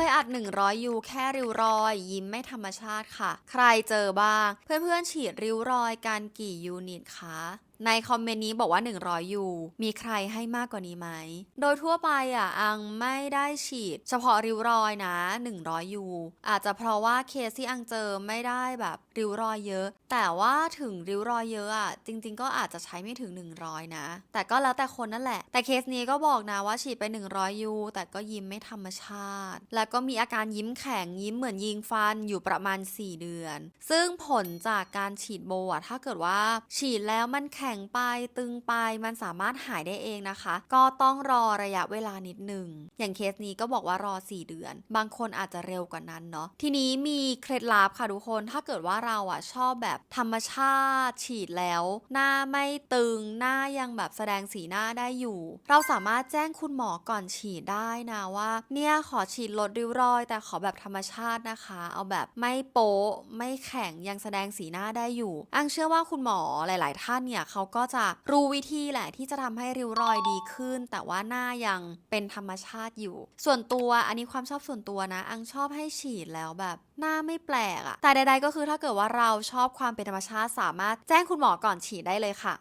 เคยอัด 100 ยูแค่ริ้วรอย ยิ้มไม่ธรรมชาติค่ะ ใครเจอบ้าง เพื่อนๆฉีดริ้วรอยกันกี่ยูนิตคะในคอมเมนต์นี้บอกว่า 100 ยู มีใครให้มากกว่านี้ไหม โดยทั่วไปอะ อังไม่ได้ฉีด เฉพาะริ้วรอยนะ 100 ยู อาจจะเพราะว่าเคสที่อังเจอไม่ได้แบบริ้วรอยเยอะ แต่ว่าถึงริ้วรอยเยอะอะ จริง ๆ ก็อาจจะใช้ไม่ถึง 100 นะ แต่ก็แล้วแต่คนนั่นแหละ แต่เคสนี้ก็บอกนะว่าฉีดไป 100 ยู แต่ก็ยิ้มไม่ธรรมชาติ แล้วก็มีอาการยิ้มแข็งยิ้มเหมือนยิงฟันอยู่ประมาณ 4 เดือน ซึ่งผลจากการฉีดโบอะถ้าเกิดว่า ฉีดแล้วมันแข็งไปตึงไปมันสามารถหายได้เองนะคะ ก็ต้องรอระยะเวลานิดหนึ่งอย่างเคสนี้ก็บอกว่ารอ 4 เดือน บางคนอาจจะเร็วกว่านั้นเนาะทีนี้มีเคล็ดลับค่ะทุกคนถ้าเกิดว่าเราอะชอบแบบธรรมชาติฉีดแล้ว หน้าไม่ตึงหน้ายังแบบแสดงสีหน้าได้อยู่ เราสามารถแจ้งคุณหมอก่อนฉีดได้นะว่า เนี่ยขอฉีดลดริ้วรอย แต่ขอแบบธรรมชาตินะคะ เอาแบบไม่โป๊ะไม่แข็งยังแสดงสีหน้าได้อยู่อังเชื่อว่าคุณหมอหลาย ๆ ท่านเนี่ยเขาก็จะรู้วิธีแหละที่จะทำให้ริ้วรอยดีขึ้น แต่ว่าหน้ายังเป็นธรรมชาติอยู่ ส่วนตัวอันนี้ความชอบส่วนตัวนะ อังชอบให้ฉีดแล้วแบบหน้าไม่แปลกอะแต่ใด ๆ ก็คือถ้าเกิดว่าเราชอบความเป็นธรรมชาติสามารถแจ้งคุณหมอก่อนฉีดได้เลยค่ะ